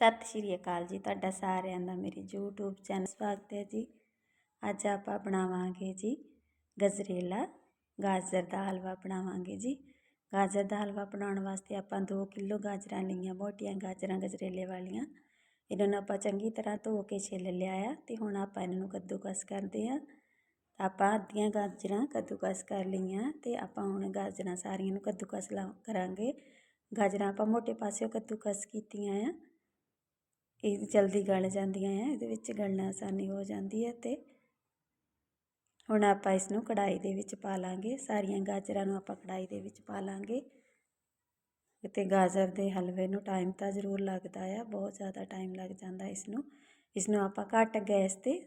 ਸਤਿ ਸ਼੍ਰੀ ਅਕਾਲ ਜੀ ਤੁਹਾਡਾ ਸਾਰਿਆਂ ਦਾ ਮੇਰੇ YouTube ਚੈਨਲ ਸਵਾਗਤ ਹੈ ਜੀ। ਅੱਜ ਆਪਾਂ ਬਣਾਵਾਂਗੇ ਜੀ ਗਜਰੇਲਾ, ਗਾਜਰ ਦਾ ਹਲਵਾ ਬਣਾਵਾਂਗੇ ਜੀ। ਗਾਜਰ ਦਾ ਹਲਵਾ ਬਣਾਉਣ ਵਾਸਤੇ ਆਪਾਂ 2 ਕਿਲੋ ਗਾਜਰਾਂ ਲਈਆਂ, ਮੋਟੀਆਂ ਗਾਜਰਾਂ, ਗਜਰੇਲੇ ਵਾਲੀਆਂ। ਇਹਨਾਂ ਨੂੰ ਆਪਾਂ ਚੰਗੀ ਤਰ੍ਹਾਂ ਧੋ ਕੇ ਛਿੱਲ ਲਿਆ ਆ ਤੇ ਹੁਣ ਆਪਾਂ ਇਹਨਾਂ ਨੂੰ ਕੱਦੂਕਸ ਕਰਦੇ ਆ ਆਪਾਂ ਅੱਧੀਆਂ ਗਾਜਰਾਂ ਕੱਦੂਕਸ ਕਰ ਲਈਆਂ ਤੇ ਆਪਾਂ ਹੁਣ ਗਾਜਰਾਂ ਸਾਰੀਆਂ ਨੂੰ ਕੱਦੂਕਸ ਲਾ, ਕਰਾਂਗੇ। ਗਾਜਰਾਂ ਆਪਾਂ ਮੋਟੇ ਪਾਸਿਓਂ ਕੱਦੂਕਸ ਕੀਤੀਆਂ ਆ। ਇਹ ਜਲਦੀ ਗਲ ਜਾਂਦੀਆਂ ਆ, ਇਹਦੇ ਵਿੱਚ ਗਲਣਾ ਆਸਾਨੀ ਹੋ ਜਾਂਦੀ ਹੈ ਅਤੇ ਹੁਣ ਆਪਾਂ ਇਸ ਨੂੰ ਕੜਾਈ ਦੇ ਵਿੱਚ ਪਾ ਲਾਂਗੇ, ਸਾਰੀਆਂ ਗਾਜਰਾਂ ਨੂੰ ਆਪਾਂ ਕੜਾਈ ਦੇ ਵਿੱਚ ਪਾ ਲਾਂਗੇ। ਅਤੇ ਗਾਜਰ ਦੇ ਹਲਵੇ ਨੂੰ ਟਾਈਮ ਤਾਂ ਜ਼ਰੂਰ ਲੱਗਦਾ ਆ, ਬਹੁਤ ਜ਼ਿਆਦਾ ਟਾਈਮ ਲੱਗ ਜਾਂਦਾ ਇਸ ਨੂੰ ਇਸ ਨੂੰ ਆਪਾਂ ਘੱਟ ਗੈਸ ਤੇ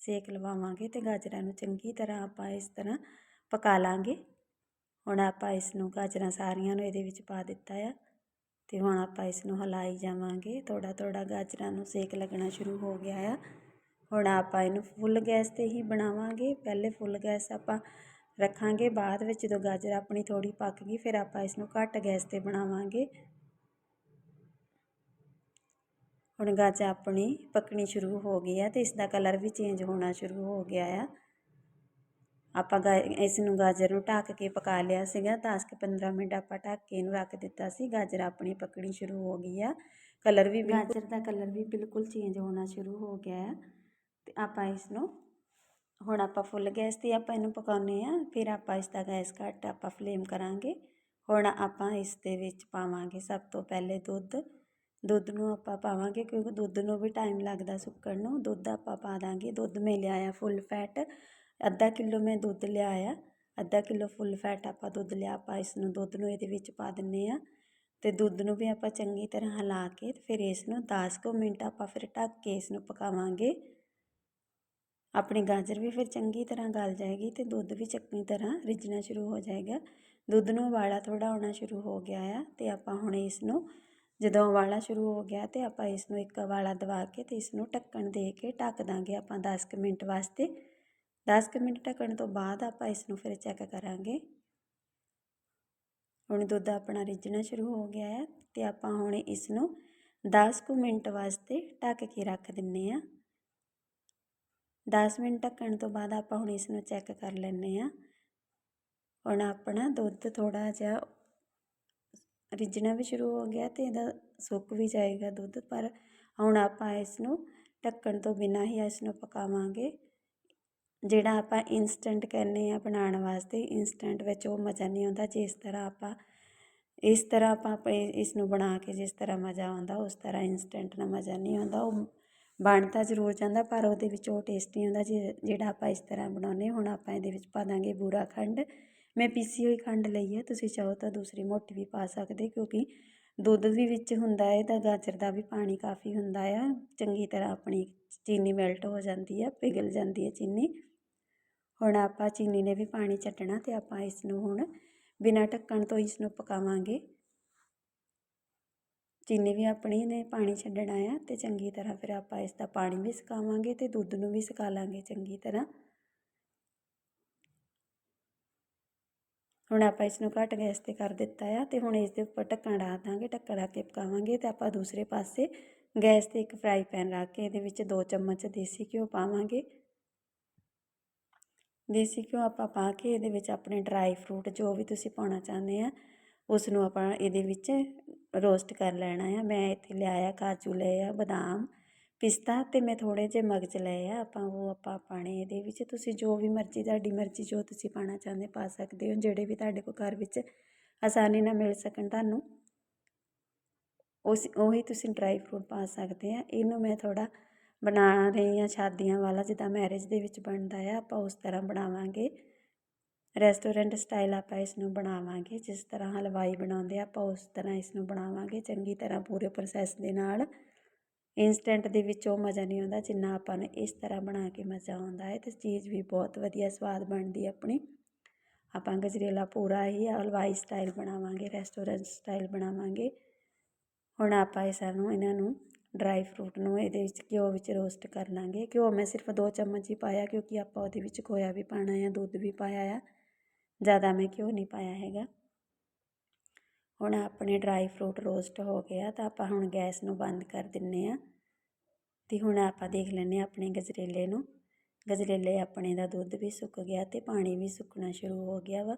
ਸੇਕ ਲਵਾਵਾਂਗੇ ਤੇ ਗਾਜਰਾਂ ਨੂੰ ਚੰਗੀ ਤਰ੍ਹਾਂ ਆਪਾਂ ਇਸ ਤਰ੍ਹਾਂ ਪਕਾ ਲਾਂਗੇ। ਹੁਣ ਆਪਾਂ ਇਸ ਨੂੰ ਗਾਜਰਾਂ ਸਾਰੀਆਂ ਨੂੰ ਇਹਦੇ ਵਿੱਚ ਪਾ ਦਿੱਤਾ ਆ। ਅਤੇ ਹੁਣ ਆਪਾਂ ਇਸ ਨੂੰ ਹਲਾਈ ਜਾਵਾਂਗੇ। ਥੋੜ੍ਹਾ ਥੋੜ੍ਹਾ ਗਾਜਰਾਂ ਨੂੰ ਸੇਕ ਲੱਗਣਾ ਸ਼ੁਰੂ ਹੋ ਗਿਆ ਆ। ਹੁਣ ਆਪਾਂ ਇਹਨੂੰ ਫੁੱਲ ਗੈਸ ਤੇ ਹੀ ਬਣਾਵਾਂਗੇ। ਪਹਿਲੇ ਫੁੱਲ ਗੈਸ ਆਪਾਂ ਰੱਖਾਂਗੇ। ਬਾਅਦ ਵਿੱਚ ਜਦੋਂ ਗਾਜਰ ਆਪਣੀ ਥੋੜ੍ਹੀ ਪੱਕ ਗਈ, ਫਿਰ ਆਪਾਂ ਇਸ ਨੂੰ ਘੱਟ ਗੈਸ ਤੇ ਬਣਾਵਾਂਗੇ। ਹੁਣ ਗਾਜਰ ਆਪਣੀ ਪੱਕਣੀ ਸ਼ੁਰੂ ਹੋ ਗਈ ਹੈ ਅਤੇ ਇਸ ਦਾ ਕਲਰ ਵੀ ਚੇਂਜ ਹੋਣਾ ਸ਼ੁਰੂ ਹੋ ਗਿਆ ਆ। ਆਪਾਂ ਗਾ, ਇਸ ਨੂੰ ਗਾਜਰ ਨੂੰ ਢੱਕ ਕੇ ਪਕਾ ਲਿਆ ਸੀਗਾ 10 ਕੇ 15 ਮਿੰਟ ਆਪਾਂ ਢੱਕ ਕੇ ਇਹਨੂੰ ਰੱਖ ਦਿੱਤਾ ਸੀ, ਗਾਜਰ ਆਪਣੀ ਪੱਕਣੀ ਸ਼ੁਰੂ ਹੋ ਗਈ ਆ। ਕਲਰ ਵੀ ਗਾਜਰ ਦਾ ਕਲਰ ਵੀ ਬਿਲਕੁਲ ਚੇਂਜ ਹੋਣਾ ਸ਼ੁਰੂ ਹੋ ਗਿਆ ਹੈ ਤੇ ਆਪਾਂ ਇਸ ਨੂੰ ਹੁਣ ਆਪਾਂ ਫੁੱਲ ਗੈਸ ਤੇ ਆਪਾਂ ਇਹਨੂੰ ਪਕਾਉਨੇ ਆ, ਫਿਰ ਆਪਾਂ ਇਸ ਦਾ ਗੈਸ ਘੱਟ ਆਪਾਂ ਫਲੇਮ ਕਰਾਂਗੇ। ਹੁਣ ਆਪਾਂ ਇਸ ਦੇ ਵਿੱਚ ਪਾਵਾਂਗੇ ਸਭ ਤੋਂ ਪਹਿਲੇ ਦੁੱਧ ਦੁੱਧ ਨੂੰ ਆਪਾਂ ਪਾਵਾਂਗੇ ਕਿਉਂਕਿ ਦੁੱਧ ਨੂੰ ਵੀ ਟਾਈਮ ਲੱਗਦਾ ਸੁੱਕਣ ਨੂੰ, ਦੁੱਧ ਆਪਾਂ ਪਾ ਦਾਂਗੇ, ਦੁੱਧ ਮੈਂ ਲਿਆਇਆ ਫੁੱਲ ਫੈਟ ਅੱਧਾ ਕਿਲੋ ਮੈਂ ਦੁੱਧ ਲਿਆ ਆ ਅੱਧਾ ਕਿਲੋ ਫੁੱਲ ਫੈਟ ਆਪਾਂ ਦੁੱਧ ਲਿਆ, ਆਪਾਂ ਇਸ ਨੂੰ ਦੁੱਧ ਨੂੰ ਇਹਦੇ ਵਿੱਚ ਪਾ ਦਿੰਨੇ ਆ ਤੇ ਦੁੱਧ ਨੂੰ ਵੀ ਆਪਾਂ ਚੰਗੀ ਤਰ੍ਹਾਂ ਹਿਲਾ ਕੇ ਫਿਰ ਇਸ ਨੂੰ 10 ਕੁ ਮਿੰਟ ਆਪਾਂ ਫਿਰ ਢੱਕ ਕੇ ਇਸ ਨੂੰ ਪਕਾਵਾਂਗੇ। ਆਪਣੀ ਗਾਜਰ ਵੀ ਫਿਰ ਚੰਗੀ ਤਰ੍ਹਾਂ ਗਲ ਜਾਏਗੀ ਤੇ ਦੁੱਧ ਵੀ ਚੰਗੀ ਤਰ੍ਹਾਂ ਰਿੱਝਣਾ ਸ਼ੁਰੂ ਹੋ ਜਾਏਗਾ। ਦੁੱਧ ਨੂੰ ਉਬਾਲਾ ਥੋੜਾ ਆਉਣਾ ਸ਼ੁਰੂ ਹੋ ਗਿਆ ਆ ਤੇ ਆਪਾਂ ਹੁਣ ਇਸ ਨੂੰ ਜਦੋਂ ਉਬਾਲਾ ਸ਼ੁਰੂ ਹੋ ਗਿਆ ਤੇ ਆਪਾਂ ਇਸ ਨੂੰ ਇੱਕ ਉਬਾਲਾ ਦਵਾ ਕੇ ਤੇ ਇਸ ਨੂੰ ਢੱਕਣ ਦੇ ਕੇ ਢੱਕ ਦਾਂਗੇ ਆਪਾਂ 10 ਮਿੰਟ ਵਾਸਤੇ। 10 ਕੁ ਮਿੰਟ ਢੱਕਣ ਤੋਂ ਬਾਅਦ ਆਪਾਂ ਇਸ ਨੂੰ ਫਿਰ ਚੈੱਕ ਕਰਾਂਗੇ। ਹੁਣ ਦੁੱਧ ਆਪਣਾ ਰਿੱਝਣਾ ਸ਼ੁਰੂ ਹੋ ਗਿਆ ਹੈ ਤੇ ਆਪਾਂ ਹੁਣ ਇਸ ਨੂੰ 10 ਕੁ ਮਿੰਟ ਵਾਸਤੇ ਢੱਕ ਕੇ ਰੱਖ ਦਿੰਨੇ ਆ 10 ਮਿੰਟ ਢੱਕਣ ਤੋਂ ਬਾਅਦ ਆਪਾਂ ਹੁਣ ਇਸ ਨੂੰ ਚੈੱਕ ਕਰ ਲੈਨੇ ਆ ਹੁਣ ਆਪਣਾ ਦੁੱਧ ਥੋੜਾ ਜਿਹਾ ਰਿੱਝਣਾ ਵੀ ਸ਼ੁਰੂ ਹੋ ਗਿਆ ਤੇ ਇਹਦਾ ਸੁੱਕ ਵੀ ਜਾਏਗਾ ਦੁੱਧ ਪਰ ਹੁਣ ਆਪਾਂ ਇਸ ਨੂੰ ਢੱਕਣ ਤੋਂ ਬਿਨਾਂ ਹੀ ਇਸ ਨੂੰ ਪਕਾਵਾਂਗੇ। ਜਿਹੜਾ ਆਪਾਂ ਇੰਸਟੈਂਟ ਕਹਿੰਦੇ ਹਾਂ ਬਣਾਉਣ ਵਾਸਤੇ ਇੰਸਟੈਂਟ ਵਿੱਚ ਉਹ ਮਜ਼ਾ ਨਹੀਂ ਆਉਂਦਾ ਜਿਸ ਤਰ੍ਹਾਂ ਆਪਾਂ, ਇਸ ਤਰ੍ਹਾਂ ਆਪਾਂ ਇਸ ਨੂੰ ਬਣਾ ਕੇ ਜਿਸ ਤਰ੍ਹਾਂ ਮਜ਼ਾ ਆਉਂਦਾ, ਉਸ ਤਰ੍ਹਾਂ ਇੰਸਟੈਂਟ ਨਾਲ ਮਜ਼ਾ ਨਹੀਂ ਆਉਂਦਾ। ਉਹ ਬਣ ਤਾਂ ਜ਼ਰੂਰ ਜਾਂਦਾ, ਪਰ ਉਹਦੇ ਵਿੱਚ ਉਹ ਟੇਸਟ ਨਹੀਂ ਹੁੰਦਾ ਜਿਹੜਾ ਆਪਾਂ ਇਸ ਤਰ੍ਹਾਂ ਬਣਾਉਂਦੇ ਹੁਣ ਆਪਾਂ ਇਹਦੇ ਵਿੱਚ ਪਾ ਦਾਂਗੇ ਬੂਰਾ ਖੰਡ। ਮੈਂ ਪੀਸੀ ਹੋਈ ਖੰਡ ਲਈ ਹੈ, ਤੁਸੀਂ ਚਾਹੋ ਤਾਂ ਦੂਸਰੀ ਮੋਟੀ ਵੀ ਪਾ ਸਕਦੇ ਕਿਉਂਕਿ ਦੁੱਧ ਵੀ ਵਿੱਚ ਹੁੰਦਾ ਹੈ, ਤਾਂ ਗਾਜਰ ਦਾ ਵੀ ਪਾਣੀ ਕਾਫੀ ਹੁੰਦਾ ਆ। ਚੰਗੀ ਤਰ੍ਹਾਂ ਆਪਣੀ ਚੀਨੀ ਮੈਲਟ ਹੋ ਜਾਂਦੀ ਹੈ ਪਿਘਲ ਜਾਂਦੀ ਹੈ ਚੀਨੀ। ਹੁਣ ਆਪਾਂ ਚੀਨੀ ਨੇ ਵੀ ਪਾਣੀ ਛੱਡਣਾ ਤੇ ਆਪਾਂ ਇਸ ਨੂੰ ਹੁਣ ਬਿਨਾਂ ਢੱਕਣ ਤੋਂ ਇਸ ਨੂੰ ਪਕਾਵਾਂਗੇ। ਚੀਨੀ ਵੀ ਆਪਣੀ ਨੇ ਪਾਣੀ ਛੱਡਣਾ ਆ ਤੇ ਚੰਗੀ ਤਰ੍ਹਾਂ ਫਿਰ ਆਪਾਂ ਇਸ ਦਾ ਪਾਣੀ ਵੀ ਸੁਕਾਵਾਂਗੇ ਤੇ ਦੁੱਧ ਨੂੰ ਵੀ ਸੁਕਾ ਲਾਂਗੇ ਚੰਗੀ ਤਰ੍ਹਾਂ। ਹੁਣ ਆਪਾਂ ਇਸ ਨੂੰ ਘੱਟ ਗੈਸ ਤੇ ਕਰ ਦਿੱਤਾ ਆ ਤੇ ਹੁਣ ਇਸ ਦੇ ਉੱਪਰ ਢੱਕਣ ਲਾ ਦਾਂਗੇ, ਢੱਕਣ ਰੱਖ ਕੇ ਪਕਾਵਾਂਗੇ ਤੇ ਆਪਾਂ ਦੂਸਰੇ ਪਾਸੇ ਗੈਸ ਤੇ ਇੱਕ ਫਰਾਈ ਪੈਨ ਰੱਖ ਕੇ ਇਹਦੇ ਵਿੱਚ 2 ਚਮਚ ਦੇਸੀ ਘਿਓ ਪਾਵਾਂਗੇ। ਦੇਸੀ ਘਿਓ ਆਪਾਂ ਪਾ ਕੇ ਇਹਦੇ ਵਿੱਚ ਆਪਣੇ ਡਰਾਈ ਫਰੂਟ ਜੋ ਵੀ ਤੁਸੀਂ ਪਾਉਣਾ ਚਾਹੁੰਦੇ ਆ ਉਸ ਨੂੰ ਆਪਾਂ ਇਹਦੇ ਵਿੱਚ ਰੋਸਟ ਕਰ ਲੈਣਾ ਆ। ਮੈਂ ਇੱਥੇ ਲਿਆਇਆ ਕਾਜੂ, ਲਏ ਆ, ਬਦਾਮ, ਪਿਸਤਾ ਤੇ ਮੈਂ ਥੋੜੇ ਜਿਹੇ ਮਗਜ ਲਏ ਆ। ਆਪਾਂ ਉਹ ਆਪਾਂ ਪਾਣੇ ਇਹਦੇ ਵਿੱਚ। ਤੁਸੀਂ ਜੋ ਵੀ ਮਰਜ਼ੀ, ਤੁਹਾਡੀ ਮਰਜ਼ੀ ਜੋ ਤੁਸੀਂ ਪਾਣਾ ਚਾਹੁੰਦੇ ਪਾ ਸਕਦੇ ਹੋ। ਜਿਹੜੇ ਵੀ ਤੁਹਾਡੇ ਕੋਲ ਘਰ ਵਿੱਚ ਆਸਾਨੀ ਨਾਲ ਮਿਲ ਸਕਣ ਤੁਹਾਨੂੰ। ਉਸ, ਉਹੀ ਤੁਸੀਂ ਡਰਾਈ ਫਰੂਟ ਪਾ ਸਕਦੇ ਆ। ਇਹਨੂੰ ਮੈਂ ਥੋੜਾ ਬਣਾ ਰਹੀ ਹਾਂ ਸ਼ਾਦੀਆਂ ਵਾਲਾ ਜਿੱਦਾਂ ਮੈਰਿਜ ਦੇ ਵਿੱਚ ਬਣਦਾ ਆ, ਆਪਾਂ ਉਸ ਤਰ੍ਹਾਂ ਬਣਾਵਾਂਗੇ। ਰੈਸਟੋਰੈਂਟ ਸਟਾਈਲ ਆਪਾਂ ਇਸ ਨੂੰ ਬਣਾਵਾਂਗੇ, ਜਿਸ ਤਰ੍ਹਾਂ ਹਲਵਾਈ ਬਣਾਉਂਦੇ ਆ, ਆਪਾਂ ਉਸ ਤਰ੍ਹਾਂ ਇਸ ਨੂੰ ਬਣਾਵਾਂਗੇ। ਚੰਗੀ ਤਰ੍ਹਾਂ ਪੂਰੇ ਪ੍ਰੋਸੈਸ ਦੇ ਨਾਲ। ਇੰਸਟੈਂਟ ਦੇ ਵਿੱਚ ਉਹ ਮਜ਼ਾ ਨਹੀਂ ਆਉਂਦਾ, ਜਿੰਨਾ ਆਪਾਂ ਨੂੰ ਇਸ ਤਰ੍ਹਾਂ ਬਣਾ ਕੇ ਮਜ਼ਾ ਆਉਂਦਾ ਹੈ, ਤੇ ਚੀਜ਼ ਵੀ ਬਹੁਤ ਵਧੀਆ ਸਵਾਦ ਬਣਦੀ ਆਪਣੀ। ਆਪਾਂ ਗਜਰੇਲਾ ਪੂਰਾ ਹੀ ਹਲਵਾਈ ਸਟਾਈਲ ਬਣਾਵਾਂਗੇ ਰੈਸਟੋਰੈਂਟ ਸਟਾਈਲ ਬਣਾਵਾਂਗੇ। ਹੁਣ ਆਪਾਂ ਇਸ ਨੂੰ ਇਹਨਾਂ ਨੂੰ ਡਰਾਈ ਫਰੂਟ ਨੂੰ ਇਹਦੇ ਵਿੱਚ ਘਿਓ ਵਿੱਚ ਰੋਸਟ ਕਰ ਲਾਂਗੇ। ਘਿਓ ਮੈਂ ਸਿਰਫ 2 ਚਮਚ ਹੀ ਪਾਇਆ ਕਿਉਂਕਿ ਆਪਾਂ ਉਹਦੇ ਵਿੱਚ ਖੋਇਆ ਵੀ ਪਾਣਾ ਆ, ਦੁੱਧ ਵੀ ਪਾਇਆ ਆ। ਜ਼ਿਆਦਾ ਮੈਂ ਘਿਓ ਨਹੀਂ ਪਾਇਆ ਹੈਗਾ। ਹੁਣ ਆਪਣੇ ਡਰਾਈ ਫਰੂਟ ਰੋਸਟ ਹੋ ਗਿਆ ਤਾਂ ਆਪਾਂ ਹੁਣ ਗੈਸ ਨੂੰ ਬੰਦ ਕਰ ਦਿੰਨੇ ਆ। ਤੇ ਹੁਣ ਆਪਾਂ ਦੇਖ ਲੈਨੇ ਆ ਆਪਣੇ ਗਜਰੇਲੇ ਨੂੰ। ਗਜਰੇਲੇ ਆਪਣੇ ਦਾ ਦੁੱਧ ਵੀ ਸੁੱਕ ਗਿਆ ਤੇ ਪਾਣੀ ਵੀ ਸੁੱਕਣਾ ਸ਼ੁਰੂ ਹੋ ਗਿਆ ਵਾ।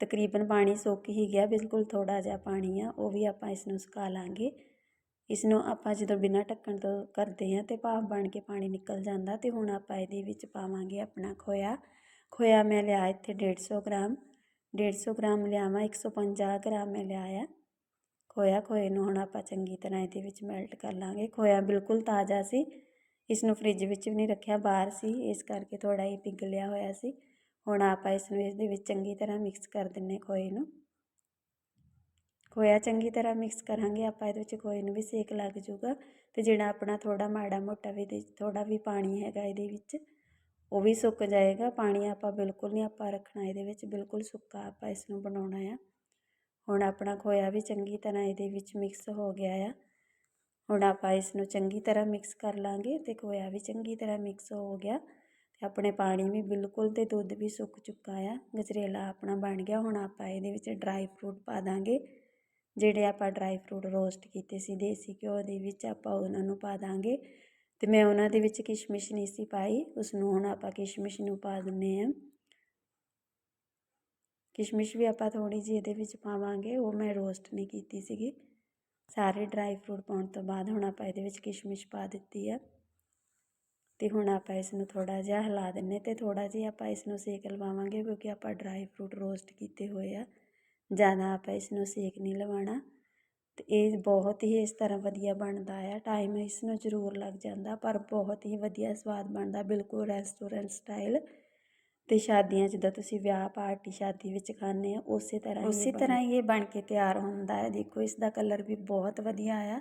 ਤਕਰੀਬਨ ਪਾਣੀ ਸੁੱਕ ਹੀ ਗਿਆ, ਬਿਲਕੁਲ ਥੋੜਾ ਜਿਹਾ ਪਾਣੀ ਆ, ਉਹ ਵੀ ਆਪਾਂ ਇਸ ਨੂੰ ਸੁਕਾ ਲਾਂਗੇ। ਇਸ ਨੂੰ ਆਪਾਂ ਜਦੋਂ ਬਿਨਾਂ ਢੱਕਣ ਤੋਂ ਕਰਦੇ ਹਾਂ ਅਤੇ ਭਾਫ ਬਣ ਕੇ ਪਾਣੀ ਨਿਕਲ ਜਾਂਦਾ ਅਤੇ ਹੁਣ ਆਪਾਂ ਇਹਦੇ ਵਿੱਚ ਪਾਵਾਂਗੇ ਆਪਣਾ ਖੋਇਆ। ਖੋਇਆ ਮੈਂ ਲਿਆ ਇੱਥੇ ਡੇਢ ਸੌ ਗ੍ਰਾਮ। ਡੇਢ ਸੌ ਗ੍ਰਾਮ ਲਿਆਵਾਂ 150 ਗ੍ਰਾਮ ਮੈਂ ਲਿਆ ਖੋਇਆ, ਖੋਏ ਨੂੰ ਹੁਣ ਆਪਾਂ ਚੰਗੀ ਤਰ੍ਹਾਂ ਇਹਦੇ ਵਿੱਚ ਮੈਲਟ ਕਰ ਲਾਂਗੇ। ਖੋਇਆ ਬਿਲਕੁਲ ਤਾਜ਼ਾ ਸੀ। ਇਸ ਨੂੰ ਫ੍ਰਿਜ ਵਿੱਚ ਵੀ ਨਹੀਂ ਰੱਖਿਆ, ਬਾਹਰ ਸੀ। ਇਸ ਕਰਕੇ ਥੋੜਾ ਹੀ ਪਿਘਲਿਆ ਹੋਇਆ ਸੀ। ਹੁਣ ਆਪਾਂ ਇਸ ਨੂੰ ਇਸ ਦੇ ਵਿੱਚ ਚੰਗੀ ਤਰ੍ਹਾਂ ਮਿਕਸ ਕਰ ਦਿੰਨੇ ਖੋਏ ਨੂੰ। ਖੋਇਆ ਚੰਗੀ ਤਰ੍ਹਾਂ ਮਿਕਸ ਕਰਾਂਗੇ, ਆਪਾਂ ਇਹਦੇ ਵਿੱਚ ਖੋਏ ਨੂੰ ਵੀ ਸੇਕ ਲੱਗ ਜਾਊਗਾ। ਤੇ ਜਿਹੜਾ ਆਪਣਾ ਥੋੜਾ ਮਾੜਾ ਮੋਟਾ ਵੀ ਦੇ ਥੋੜਾ ਵੀ ਪਾਣੀ ਹੈਗਾ ਇਹਦੇ ਵਿੱਚ, ਉਹ ਵੀ ਸੁੱਕ ਜਾਏਗਾ। ਪਾਣੀ ਆਪਾਂ ਬਿਲਕੁਲ ਨਹੀਂ ਆਪਾਂ ਰੱਖਣਾ, ਇਹਦੇ ਵਿੱਚ ਬਿਲਕੁਲ ਸੁੱਕਾ ਆਪਾਂ ਇਸ ਨੂੰ ਬਣਾਉਣਾ ਆ। ਹੁਣ ਆਪਣਾ ਖੋਇਆ ਵੀ ਚੰਗੀ ਤਰ੍ਹਾਂ ਇਹਦੇ ਵਿੱਚ ਮਿਕਸ ਹੋ ਗਿਆ ਆ। ਹੁਣ ਆਪਾਂ ਇਸ ਨੂੰ ਚੰਗੀ ਤਰ੍ਹਾਂ ਮਿਕਸ ਕਰ ਲਾਂਗੇ ਤੇ ਖੋਇਆ ਵੀ ਚੰਗੀ ਤਰ੍ਹਾਂ ਮਿਕਸ ਹੋ ਗਿਆ। ਤੇ ਆਪਣੇ ਪਾਣੀ ਵੀ ਬਿਲਕੁਲ ਤੇ ਦੁੱਧ ਵੀ ਸੁੱਕ ਚੁੱਕਾ ਆ। ਗਜਰੇਲਾ ਆਪਣਾ ਬਣ ਗਿਆ, ਹੁਣ ਆਪਾਂ ਇਹਦੇ ਵਿੱਚ ਡਰਾਈ ਫਰੂਟ ਪਾ ਦਾਂਗੇ। ਜਿਹੜੇ ਆਪਾਂ ਡਰਾਈ ਫਰੂਟ ਰੋਸਟ ਕੀਤੇ ਸੀ ਦੇਸੀ ਘਿਓ ਦੇ ਵਿੱਚ ਆਪਾਂ ਉਹਨਾਂ ਨੂੰ ਪਾ ਦਾਂਗੇ। ਅਤੇ ਮੈਂ ਉਹਨਾਂ ਦੇ ਵਿੱਚ ਕਿਸ਼ਮਿਸ਼ ਨਹੀਂ ਸੀ ਪਾਈ ਉਸ ਨੂੰ ਹੁਣ ਆਪਾਂ ਕਿਸ਼ਮਿਸ਼ ਨੂੰ ਪਾ ਦਿੰਦੇ ਹਾਂ ਕਿਸ਼ਮਿਸ਼ ਵੀ ਆਪਾਂ ਥੋੜ੍ਹੀ ਜਿਹੀ ਇਹਦੇ ਵਿੱਚ ਪਾਵਾਂਗੇ, ਉਹ ਮੈਂ ਰੋਸਟ ਨਹੀਂ ਕੀਤੀ ਸੀਗੀ। ਸਾਰੇ ਡਰਾਈ ਫਰੂਟ ਪਾਉਣ ਤੋਂ ਬਾਅਦ ਹੁਣ ਆਪਾਂ ਇਹਦੇ ਵਿੱਚ ਕਿਸ਼ਮਿਸ਼ ਪਾ ਦਿੱਤੀ ਆ। ਤੇ ਹੁਣ ਆਪਾਂ ਇਸ ਨੂੰ ਥੋੜਾ ਜਿਹਾ ਹਿਲਾ ਦਿੰਨੇ ਤੇ ਥੋੜਾ ਜਿਹਾ ਆਪਾਂ ਇਸ ਨੂੰ ਸੇਕ ਲਵਾਵਾਂਗੇ ਕਿਉਂਕਿ ਆਪਾਂ ਡਰਾਈ ਫਰੂਟ ਰੋਸਟ ਕੀਤੇ ਹੋਏ ਆ। ਜ਼ਿਆਦਾ ਆਪਾਂ ਇਸ ਨੂੰ ਸੇਕ ਨਹੀਂ ਲਵਾਉਣਾ। ਤੇ ਇਹ ਬਹੁਤ ਹੀ ਇਸ ਤਰ੍ਹਾਂ ਵਧੀਆ ਬਣਦਾ ਆ। ਟਾਈਮ ਇਸ ਨੂੰ ਜ਼ਰੂਰ ਲੱਗ ਜਾਂਦਾ ਪਰ ਬਹੁਤ ਹੀ ਵਧੀਆ ਸਵਾਦ ਬਣਦਾ ਬਿਲਕੁਲ ਰੈਸਟੋਰੈਂਟ ਸਟਾਈਲ ਤੇ ਸ਼ਾਦੀਆਂ ਜਿੱਦਾਂ ਤੁਸੀਂ ਵਿਆਹ ਪਾਰਟੀ ਸ਼ਾਦੀ ਵਿੱਚ ਖਾਂਦੇ ਆ ਉਸੇ ਤਰ੍ਹਾਂ ਉਸੇ ਤਰ੍ਹਾਂ ਹੀ ਇਹ ਬਣ ਕੇ ਤਿਆਰ ਹੁੰਦਾ ਹੈ। ਦੇਖੋ ਇਸ ਦਾ ਕਲਰ ਵੀ ਬਹੁਤ ਵਧੀਆ ਆ।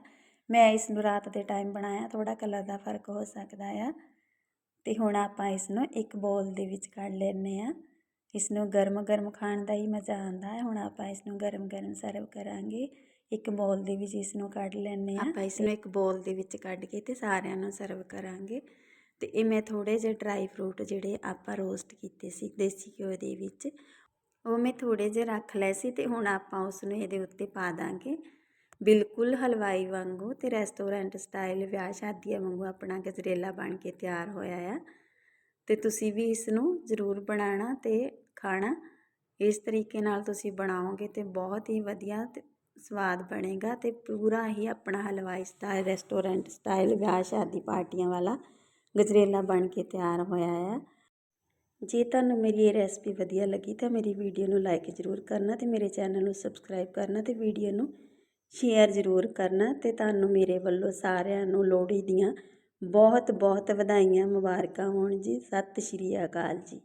ਮੈਂ ਇਸ ਨੂੰ ਰਾਤ ਦੇ ਟਾਈਮ ਬਣਾਇਆ ਥੋੜਾ ਕਲਰ ਦਾ ਫ਼ਰਕ ਹੋ ਸਕਦਾ ਆ। ਤੇ ਹੁਣ ਆਪਾਂ ਇਸ ਨੂੰ ਇੱਕ ਬੋਲ ਦੇ ਵਿੱਚ ਕੱਢ ਲੈਨੇ ਆ ਇਸ ਨੂੰ ਗਰਮ ਗਰਮ ਖਾਣ ਦਾ ਹੀ ਮਜ਼ਾ ਆਉਂਦਾ ਹੈ। ਹੁਣ ਆਪਾਂ ਇਸ ਨੂੰ ਗਰਮ ਗਰਮ ਸਰਵ ਕਰਾਂਗੇ। ਇੱਕ ਬੋਲ ਦੇ ਵਿੱਚ ਇਸ ਨੂੰ ਕੱਢ ਲੈਨੇ ਆ ਆਪਾਂ ਇਸ ਨੂੰ ਇੱਕ ਬੋਲ ਦੇ ਵਿੱਚ ਕੱਢ ਕੇ ਤੇ ਸਾਰਿਆਂ ਨੂੰ ਸਰਵ ਕਰਾਂਗੇ। ਤੇ ਇਹ ਮੈਂ ਥੋੜੇ ਜਿਹੇ ਡਰਾਈ ਫਰੂਟ ਜਿਹੜੇ ਆਪਾਂ ਰੋਸਟ ਕੀਤੇ ਸੀ ਦੇਸੀ ਘਿਓ ਦੇ ਵਿੱਚ ਉਹ ਮੈਂ ਥੋੜੇ ਜਿਹੇ ਰੱਖ ਲਏ ਸੀ ਤੇ ਹੁਣ ਆਪਾਂ ਉਸ ਨੂੰ ਇਹਦੇ ਉੱਤੇ ਪਾ ਦਾਂਗੇ। ਬਿਲਕੁਲ ਹਲਵਾਈ ਵਾਂਗੂ ਤੇ ਰੈਸਟੋਰੈਂਟ ਸਟਾਈਲ ਵਿਆਹ ਸ਼ਾਦੀਆਂ ਵਾਂਗੂ ਆਪਣਾ ਗਜਰੇਲਾ ਬਣ ਕੇ ਤਿਆਰ ਹੋਇਆ ਆ। ਅਤੇ ਤੁਸੀਂ ਵੀ ਇਸ ਨੂੰ ਜ਼ਰੂਰ ਬਣਾਉਣਾ ਅਤੇ ਖਾਣਾ। ਇਸ ਤਰੀਕੇ ਨਾਲ ਤੁਸੀਂ ਬਣਾਓਗੇ ਤੇ ਬਹੁਤ ਹੀ ਵਧੀਆ ਅਤੇ ਸਵਾਦ ਬਣੇਗਾ ਅਤੇ ਪੂਰਾ ਹੀ ਆਪਣਾ ਹਲਵਾਈ ਸਟਾਈਲ, ਰੈਸਟੋਰੈਂਟ ਸਟਾਈਲ, ਵਿਆਹ ਸ਼ਾਦੀ ਪਾਰਟੀਆਂ ਵਾਲਾ ਗਜਰੇਲਾ ਬਣ ਕੇ ਤਿਆਰ ਹੋਇਆ ਆ। ਜੇ ਤੁਹਾਨੂੰ ਮੇਰੀ ਇਹ ਰੈਸਪੀ ਵਧੀਆ ਲੱਗੀ ਤਾਂ ਮੇਰੀ ਵੀਡੀਓ ਨੂੰ ਲਾਈਕ ਜ਼ਰੂਰ ਕਰਨਾ ਅਤੇ ਮੇਰੇ ਚੈਨਲ ਨੂੰ ਸਬਸਕ੍ਰਾਈਬ ਕਰਨਾ ਅਤੇ ਵੀਡੀਓ ਨੂੰ ਸ਼ੇਅਰ ਜ਼ਰੂਰ ਕਰਨਾ ਅਤੇ ਤੁਹਾਨੂੰ ਮੇਰੇ ਵੱਲੋਂ ਸਾਰਿਆਂ ਨੂੰ ਲੋਹੜੀ ਦੀਆਂ ਬਹੁਤ ਬਹੁਤ ਵਧਾਈਆਂ ਮੁਬਾਰਕਾਂ ਹੋਣ ਜੀ। ਸਤਿ ਸ਼੍ਰੀ ਅਕਾਲ ਜੀ।